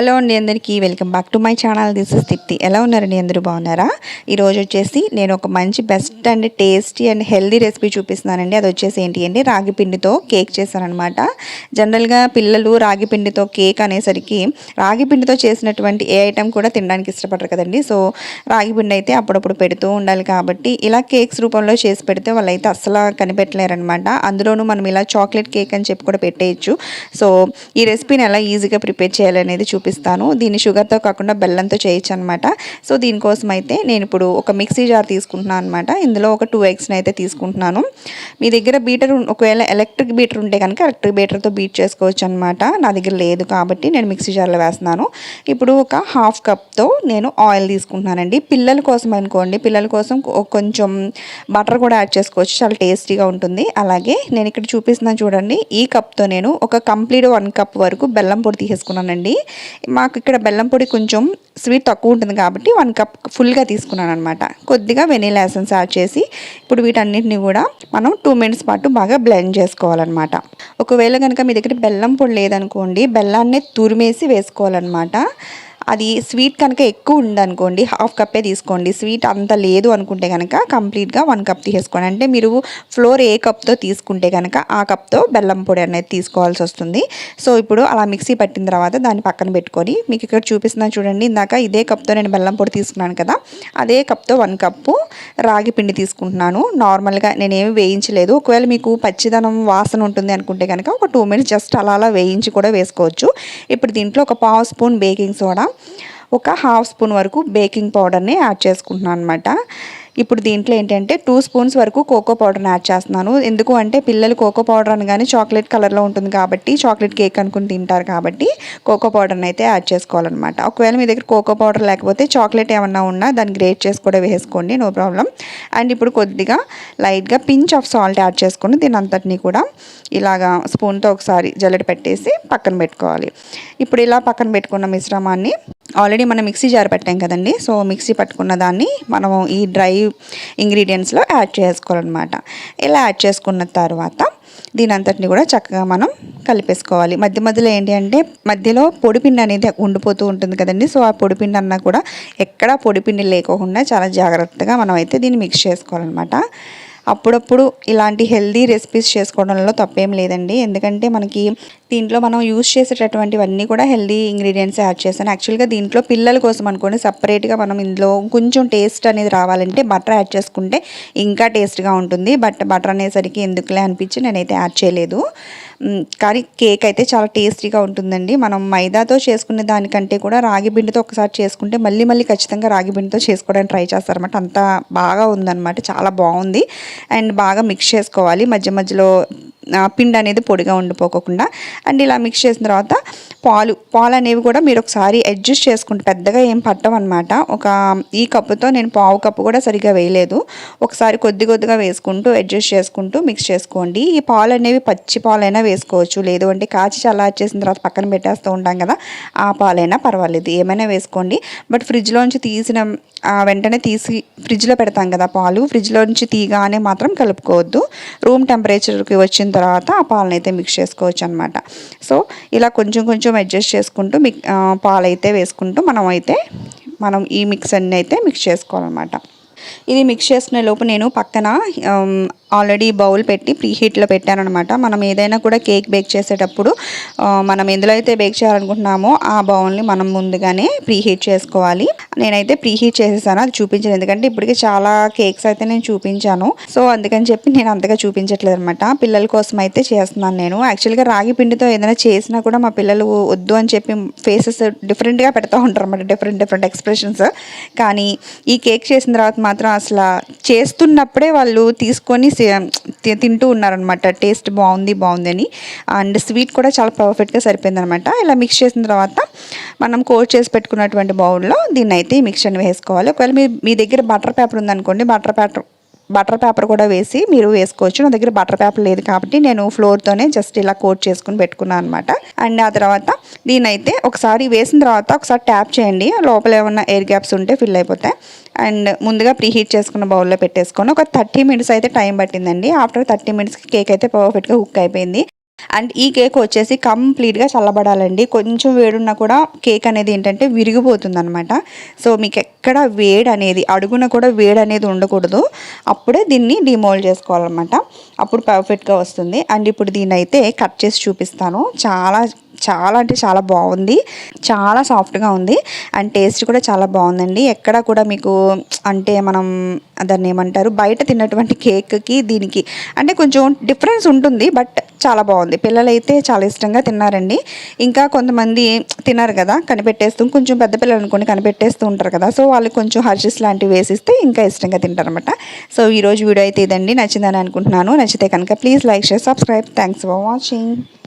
Hello అండి అందరికీ welcome back to my channel. This is Tripti ఎలా ఉన్నారండి అందరూ? బాగున్నారా? ఈరోజు వచ్చేసి నేను ఒక మంచి best and tasty and healthy recipe చూపిస్తున్నానండి. అది వచ్చేసి ఏంటి అంటే రాగి పిండితో కేక్ చేశానమాట జనరల్గా పిల్లలు రాగి పిండితో కేక్ అనేసరికి రాగి పిండితో చేసినటువంటి ఏ ఐటెం కూడా తినడానికి ఇష్టపడరు కదండి. సో రాగి పిండి అయితే అప్పుడప్పుడు పెడుతూ ఉండాలి కాబట్టి ఇలా కేక్స్ రూపంలో చేసి పెడితే వాళ్ళైతే అస్సలు కనిపెట్టలేరనమాట అందులోనూ మనం ఇలా చాక్లెట్ కేక్ అని చెప్పి కూడా పెట్టేయచ్చు. సో ఈ రెసిపీని ఎలా ఈజీగా ప్రిపేర్ చేయాలనేది చూపిస్తాను. దీన్ని షుగర్తో కాకుండా బెల్లంతో చేయొచ్చు అనమాట సో దీనికోసం అయితే నేను ఇప్పుడు ఒక మిక్సీ జార్ తీసుకుంటున్నాను అనమాట ఇందులో ఒక టూ ఎగ్స్ని అయితే తీసుకుంటున్నాను. మీ దగ్గర బీటర్ ఒకవేళ ఎలక్ట్రిక్ బీటర్ ఉంటే కనుక ఎలక్ట్రిక్ బీటర్తో బీట్ చేసుకోవచ్చు అనమాట నా దగ్గర లేదు కాబట్టి నేను మిక్సీ జార్లో వేస్తున్నాను. ఇప్పుడు ఒక హాఫ్ కప్తో నేను ఆయిల్ తీసుకుంటున్నానండి. పిల్లల కోసం అనుకోండి. పిల్లల కోసం కొంచెం బటర్ కూడా యాడ్ చేసుకోవచ్చు. చాలా టేస్టీగా ఉంటుంది. అలాగే నేను ఇక్కడ చూపిస్తున్నాను చూడండి. ఈ కప్తో నేను ఒక కంప్లీట్ వన్ కప్ వరకు బెల్లం పొడి తీసేసుకున్నానండి. మాకు ఇక్కడ బెల్లం పొడి కొంచెం స్వీట్ తక్కువ ఉంటుంది కాబట్టి వన్ కప్ ఫుల్గా తీసుకున్నాను అనమాట కొద్దిగా వెనీలా ఎసెన్స్ యాడ్ చేసి ఇప్పుడు వీటన్నిటిని కూడా మనం టూ మినిట్స్ పాటు బాగా బ్లెండ్ చేసుకోవాలన్నమాట. ఒకవేళ కనుక మీ దగ్గర బెల్లం పొడి లేదనుకోండి బెల్లాన్నే తురిమేసి వేసుకోవాలన్నమాట. అది స్వీట్ కనుక ఎక్కువ ఉందనుకోండి హాఫ్ కప్పే తీసుకోండి. స్వీట్ అంత లేదు అనుకుంటే కనుక కంప్లీట్గా వన్ కప్ తీసుకోండి అంటే మీరు ఫ్లోర్ ఏ కప్తో తీసుకుంటే కనుక ఆ కప్తో బెల్లం పొడి అనేది తీసుకోవాల్సి వస్తుంది. సో ఇప్పుడు అలా మిక్సీ పట్టిన తర్వాత దాన్ని పక్కన పెట్టుకొని మీకు ఇక్కడ చూపిస్తున్నాను చూడండి ఇందాక ఇదే కప్తో నేను బెల్లం పొడి తీసుకున్నాను కదా అదే కప్తో వన్ కప్పు రాగి పిండి తీసుకుంటున్నాను. నార్మల్గా నేనేమి వేయించలేదు. ఒకవేళ మీకు పచ్చిదనం వాసన ఉంటుంది అనుకుంటే కనుక ఒక టూ మినిట్స్ జస్ట్ అలా అలా వేయించి కూడా వేసుకోవచ్చు. ఇప్పుడు దీంట్లో ఒక పావు స్పూన్ బేకింగ్ సోడా ఒక హాఫ్ స్పూన్ వరకు బేకింగ్ పౌడర్ని యాడ్ చేసుకుంటున్నాను అనమాట ఇప్పుడు దీంట్లో ఏంటంటే టూ స్పూన్స్ వరకు కోకో పౌడర్ని యాడ్ చేస్తున్నాను. ఎందుకు అంటే పిల్లలు కోకో పౌడర్ అనగానే చాక్లెట్ కలర్లో ఉంటుంది కాబట్టి చాక్లెట్ కేక్ అనుకుని తింటారు కాబట్టి కోకో పౌడర్ని అయితే యాడ్ చేసుకోవాలన్నమాట. ఒకవేళ మీ దగ్గర కోకో పౌడర్ లేకపోతే చాక్లెట్ ఏమన్నా ఉన్నా దాన్ని గ్రేట్ చేసి కూడా వేసుకోండి నో ప్రాబ్లం అండ్ ఇప్పుడు కొద్దిగా లైట్గా పించ్ ఆఫ్ సాల్ట్ యాడ్ చేసుకుని దీని అంతటినీ కూడా ఇలాగా స్పూన్తో ఒకసారి జల్లెడ పెట్టేసి పక్కన పెట్టుకోవాలి. ఇప్పుడు ఇలా పక్కన పెట్టుకున్న మిశ్రమాన్ని ఆల్రెడీ మనం మిక్సీ జార్ పెట్టాం కదండి. సో మిక్సీ పట్టుకున్న దాన్ని మనము ఈ డ్రై ఇంగ్రీడియంట్స్లో యాడ్ చేసుకోవాలన్నమాట. ఇలా యాడ్ చేసుకున్న తర్వాత దీని అంతటిని కూడా చక్కగా మనం కలిపేసుకోవాలి. మధ్య మధ్యలో ఏంటి అంటే మధ్యలో పొడిపిండి అనేది ఉండిపోతూ ఉంటుంది కదండి. సో ఆ పొడిపిండి అన్నా కూడా ఎక్కడా పొడిపిండి లేకోకుండా చాలా జాగ్రత్తగా మనం అయితే దీన్ని మిక్స్ చేసుకోవాలన్నమాట. అప్పుడప్పుడు ఇలాంటి హెల్దీ రెసిపీస్ చేసుకోవడంలో తప్పేం లేదండి. ఎందుకంటే మనకి దీంట్లో మనం యూస్ చేసేటటువంటివన్నీ కూడా హెల్దీ ఇంగ్రీడియంట్స్ యాడ్ చేశాను యాక్చువల్గా దీంట్లో పిల్లల కోసం అనుకోండి సపరేట్గా మనం ఇందులో కొంచెం టేస్ట్ అనేది రావాలంటే బటర్ యాడ్ చేసుకుంటే ఇంకా టేస్ట్గా ఉంటుంది. బట్ బటర్ అనేసరికి ఎందుకులే అనిపించి నేనైతే యాడ్ చేయలేదు. కానీ కేక్ అయితే చాలా టేస్టీగా ఉంటుందండి. మనం మైదాతో చేసుకునే దానికంటే కూడా రాగి పిండితో ఒకసారి చేసుకుంటే మళ్ళీ మళ్ళీ ఖచ్చితంగా రాగి పిండితో చేసుకోవడానికి ట్రై చేస్తారన్నమాట. అంత బాగా ఉందన్నమాట. చాలా బాగుంది. అండ్ బాగా మిక్స్ చేసుకోవాలి. మధ్య మధ్యలో పిండి అనేది పొడిగా ఉండిపోకుండా అండ్ ఇలా మిక్స్ చేసిన తర్వాత పాలు పాలు అనేవి కూడా మీరు ఒకసారి అడ్జస్ట్ చేసుకుంటే పెద్దగా ఏం పట్టవన్నమాట. ఒక ఈ కప్పుతో నేను పావు కప్పు కూడా సరిగ్గా వేయలేదు. ఒకసారి కొద్ది కొద్దిగా వేసుకుంటూ అడ్జస్ట్ చేసుకుంటూ మిక్స్ చేసుకోండి. ఈ పాలు అనేవి పచ్చి పాలైనా వేసుకోవచ్చు. లేదు అంటే కాచి చల్లార్చేసిన తర్వాత పక్కన పెట్టేస్తూ ఉంటాం కదా ఆ పాలైనా పర్వాలేదు. ఏమైనా వేసుకోండి. బట్ ఫ్రిడ్జ్లోంచి తీసిన వెంటనే తీసి ఫ్రిడ్జ్లో పెడతాం కదా పాలు ఫ్రిడ్జ్లోంచి తీగానే మాత్రం కలుపుకోవద్దు. రూమ్ టెంపరేచర్కి వచ్చిన తర్వాత ఆ పాలనైతే మిక్స్ చేసుకోవచ్చు అనమాట సో ఇలా కొంచెం కొంచెం అడ్జస్ట్ చేసుకుంటూ మిక్ పాలైతే వేసుకుంటూ మనం అయితే మనం ఈ మిక్స్ అన్నీ అయితే మిక్స్ చేసుకోవాలన్నమాట. ఇది మిక్స్ చేసుకునే లోపు నేను పక్కన um, ఆల్రెడీ బౌల్ పెట్టి ప్రీ హీట్లో పెట్టానమాట మనం ఏదైనా కూడా కేక్ బేక్ చేసేటప్పుడు uh, మనం ఎందులో అయితే బేక్ చేయాలనుకుంటున్నామో ఆ బౌల్ని మనం ముందుగానే ప్రీ హీట్ చేసుకోవాలి. నేనైతే ప్రీ హీట్ చేసేసాను అది చూపించాను ఎందుకంటే ఇప్పటికి చాలా కేక్స్ అయితే నేను చూపించాను. సో అందుకని చెప్పి నేను అంతగా చూపించట్లేదు అనమాట పిల్లల కోసం అయితే చేస్తున్నాను నేను. యాక్చువల్గా రాగి పిండితో ఏదైనా చేసినా కూడా మా పిల్లలు వద్దు అని చెప్పి ఫేసెస్ డిఫరెంట్గా పెడతా ఉంటారు అనమాట డిఫరెంట్ డిఫరెంట్ ఎక్స్ప్రెషన్స్ కానీ ఈ కేక్ చేసిన తర్వాత మాత్రం అసలు చేస్తున్నప్పుడే వాళ్ళు తీసుకొని తింటూ ఉన్నారనమాట టేస్ట్ బాగుంది బాగుంది అని అండ్ స్వీట్ కూడా చాలా పర్ఫెక్ట్గా సరిపోయింది అనమాట ఇలా మిక్స్ చేసిన తర్వాత మనం కోట్ చేసి పెట్టుకున్నటువంటి బౌల్లో దీన్ని అయితే ఈ మిక్చర్ని వేసుకోవాలి. ఒకవేళ మీ మీ దగ్గర బటర్ పేపర్ ఉందనుకోండి బటర్ పేపర్ బటర్ పేపర్ కూడా వేసి మీరు వేసుకోవచ్చు. నా దగ్గర బటర్ పేపర్ లేదు కాబట్టి నేను ఫ్లోర్తోనే జస్ట్ ఇలా కోట్ చేసుకుని పెట్టుకున్నాను అనమాట అండ్ ఆ తర్వాత దీని అయితే ఒకసారి వేసిన తర్వాత ఒకసారి ట్యాప్ చేయండి. లోపల ఏమన్నా ఎయిర్ గ్యాప్స్ ఉంటే ఫిల్ అయిపోతాయి. అండ్ ముందుగా ప్రీ హీట్ చేసుకున్న బౌల్లో పెట్టేసుకొని ఒక థర్టీ మినిట్స్ అయితే టైం పట్టిందండి. ఆఫ్టర్ థర్టీ మినిట్స్కి కేక్ అయితే పర్ఫెక్ట్గా కుక్ అయిపోయింది. అండ్ ఈ కేక్ వచ్చేసి కంప్లీట్గా చల్లబడాలండి. కొంచెం వేడున్నా కూడా కేక్ అనేది ఏంటంటే విరిగిపోతుంది అనమాట సో మీకు ఎక్కడ వేడి అనేది అడుగున కూడా వేడి అనేది ఉండకూడదు. అప్పుడే దీన్ని డిమోల్డ్ చేసుకోవాలన్నమాట. అప్పుడు పర్ఫెక్ట్గా వస్తుంది. అండ్ ఇప్పుడు దీన్ని అయితే కట్ చేసి చూపిస్తాను. చాలా చాలా అంటే చాలా బాగుంది. చాలా సాఫ్ట్గా ఉంది. అండ్ టేస్ట్ కూడా చాలా బాగుందండి. ఎక్కడ కూడా మీకు అంటే మనం దాన్ని ఏమంటారు? బయట తిన్నటువంటి కేక్కి దీనికి అంటే కొంచెం డిఫరెన్స్ ఉంటుంది బట్ చాలా బాగుంది. పిల్లలైతే చాలా ఇష్టంగా తిన్నారండి. ఇంకా కొంతమంది తిన్నారు కదా కనిపెట్టేస్తూ కొంచెం పెద్ద పిల్లలు అనుకోండి కనిపెట్టేస్తూ ఉంటారు కదా సో వాళ్ళు కొంచెం హర్షిస్ లాంటివి వేసిస్తే ఇంకా ఇష్టంగా తింటారనమాట సో ఈరోజు వీడియో అయితే ఇదండి. నచ్చిందని అనుకుంటున్నాను. నచ్చితే కనుక please like share subscribe. Thanks for watching.